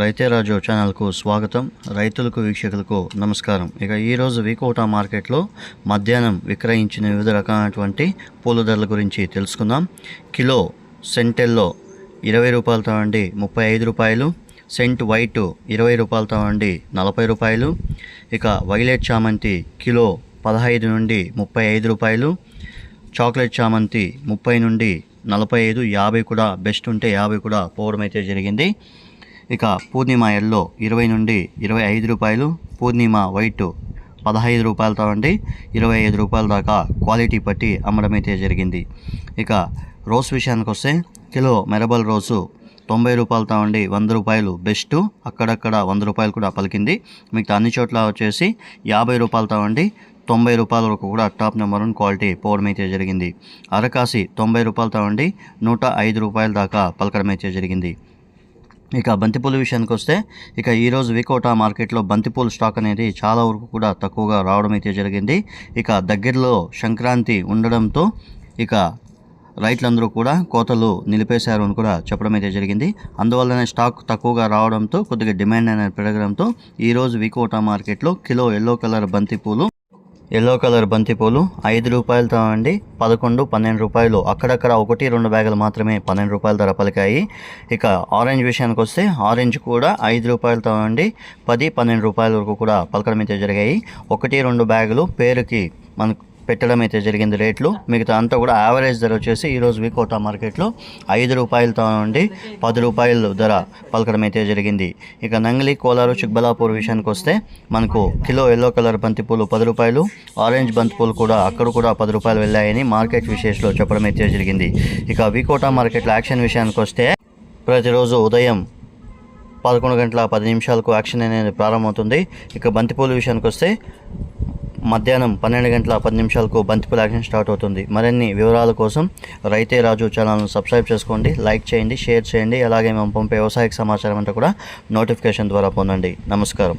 రైతే రాజు ఛానల్కు స్వాగతం. రైతులకు వీక్షకులకు నమస్కారం. ఇక ఈరోజు వికోటా మార్కెట్లో మధ్యాహ్నం విక్రయించిన వివిధ రకాలైనటువంటి పూల ధరల గురించి తెలుసుకుందాం. కిలో సెంటెల్లో ఇరవై రూపాయలతో అండి ముప్పై ఐదు రూపాయలు. సెంట్ వైట్ ఇరవై రూపాయలతో అండి నలభై రూపాయలు. ఇక వైలెట్ చామంతి కిలో పదహైదు నుండి ముప్పై ఐదు రూపాయలు. చాక్లెట్ చామంతి ముప్పై నుండి నలభై ఐదు యాభై కూడా బెస్ట్ ఉంటే యాభై కూడా పోవడం అయితే జరిగింది. ఇక పూర్ణిమ ఎల్లో ఇరవై నుండి ఇరవై ఐదు రూపాయలు పూర్ణిమ వైట్ పదహైదు రూపాయలతో నుండి ఇరవై ఐదు రూపాయల దాకా క్వాలిటీ పట్టి అమ్మడం అయితే జరిగింది. ఇక రోస్ విషయానికి వస్తే కిలో మెరబల్ రోజు తొంభై రూపాయలతో ఉండి వంద రూపాయలు బెస్ట్ అక్కడక్కడ వంద రూపాయలు కూడా పలికింది. మిగతా అన్ని చోట్ల వచ్చేసి యాభై రూపాయలతో ఉండి తొంభై రూపాయల వరకు కూడా టాప్ నెంబర్ వన్ క్వాలిటీ పోవడం అయితే జరిగింది. అరకాసి తొంభై రూపాయలతో ఉండి నూట ఐదు రూపాయల దాకా పలకడం అయితే జరిగింది. ఇక బంతిపూల విషయానికి వస్తే ఇక ఈరోజు వికోటా మార్కెట్లో బంతిపూల స్టాక్ అనేది చాలా వరకు కూడా తక్కువగా రావడం అయితే జరిగింది. ఇక దగ్గరలో సంక్రాంతి ఉండడంతో ఇక రైతులందరూ కూడా కోతలు నిలిపేశారు అని కూడా చెప్పడం అయితే జరిగింది. అందువల్లనే స్టాక్ తక్కువగా రావడంతో కొద్దిగా డిమాండ్ అనేది పెరగడంతో ఈరోజు వికోటా మార్కెట్లో కిలో ఎల్లో కలర్ బంతిపూలు ఎల్లో కలర్ బంతిపూలు ఐదు రూపాయలతో అండి పదకొండు పన్నెండు రూపాయలు. అక్కడక్కడ ఒకటి రెండు బ్యాగులు మాత్రమే పన్నెండు రూపాయల ధర పలికాయి. ఇక ఆరెంజ్ విషయానికి వస్తే ఆరెంజ్ కూడా ఐదు రూపాయలతో అండి పది పన్నెండు రూపాయల వరకు కూడా పలకడం అయితే జరిగాయి. ఒకటి రెండు బ్యాగులు పేరుకి మనకు పెట్టడం అయితే జరిగింది రేట్లు. మిగతా అంతా కూడా యావరేజ్ ధర వచ్చేసి ఈరోజు వికోటా మార్కెట్లో ఐదు రూపాయలతో నుండి పది రూపాయలు ధర పలకడం అయితే జరిగింది. ఇక నంగిలి కోలారు చిక్బలాపూర్ విషయానికి వస్తే మనకు కిలో ఎల్లో కలర్ బంతిపూలు పది రూపాయలు ఆరెంజ్ బంతిపూలు కూడా అక్కడ కూడా పది రూపాయలు వెళ్ళాయని మార్కెట్ విశేషలో చెప్పడం అయితే జరిగింది. ఇక వికోటా మార్కెట్లో యాక్షన్ విషయానికి వస్తే ప్రతిరోజు ఉదయం పదకొండు గంటల పది నిమిషాలకు యాక్షన్ అనేది ప్రారంభమవుతుంది. ఇక బంతిపూల విషయానికి వస్తే మధ్యాహ్నం పన్నెండు గంటల పది నిమిషాలకు బంతిపూల యాక్షన్ స్టార్ట్ అవుతుంది. మరిన్ని వివరాల కోసం రైతే రాజు ఛానల్ను సబ్స్క్రైబ్ చేసుకోండి లైక్ చేయండి షేర్ చేయండి అలాగే మేము పంపే వ్యవసాయక సమాచారం అంతా కూడా నోటిఫికేషన్ ద్వారా పొందండి. నమస్కారం.